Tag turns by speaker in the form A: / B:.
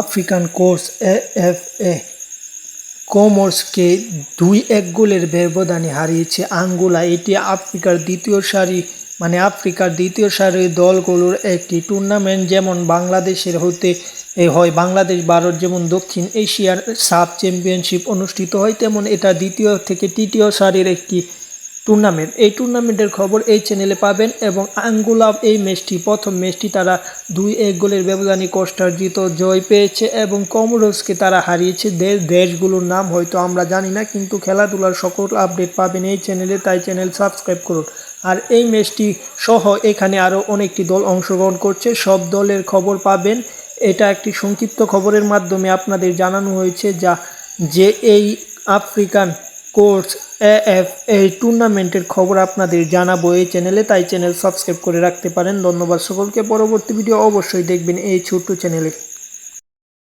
A: African course AFA. কমোরসকে দুই এক গোলের ব্যবধানে হারিয়েছে আঙ্গোলা। এটি আফ্রিকার দ্বিতীয় সারি মানে আফ্রিকার দ্বিতীয় সারির দলগুলোর একটি টুর্নামেন্ট, যেমন বাংলাদেশের হতে হয়। বাংলাদেশ, ভারত যেমন দক্ষিণ এশিয়ার সাব চ্যাম্পিয়নশিপ অনুষ্ঠিত হয়, তেমন এটা দ্বিতীয় থেকে তৃতীয় সারির একটি টুর্নামেন্ট এই টুর্নামেন্টের খবর এই চ্যানেলে পাবেন এবং আঙ্গুলা এই ম্যাচটি প্রথম ম্যাচটি তারা দুই এক গোলের ব্যবধানে কষ্টার্জিত জয় পেয়েছে এবং কমরোসকে তারা হারিয়েছে। দেশ, দেশগুলোর নাম হয়তো আমরা জানি না, কিন্তু খেলাধুলার সকল আপডেট পাবেন এই চ্যানেলে তাই চ্যানেল সাবস্ক্রাইব করুন। আর এই ম্যাচটি সহ এখানে আরও অনেকটি দল অংশগ্রহণ করছে। সব দলের খবর পাবেন। এটা একটি সংক্ষিপ্ত খবরের মাধ্যমে আপনাদের জানানো হয়েছে যা যে এই আফ্রিকান কোর্স এএফ এই টুর্নামেন্টের খবর আপনাদের জানাব এই চ্যানেলে, তাই চ্যানেল সাবস্ক্রাইব করে রাখতে পারেন। ধন্যবাদ সকলকে। পরবর্তী ভিডিও অবশ্যই দেখবেন এই ছোট্ট চ্যানেলে।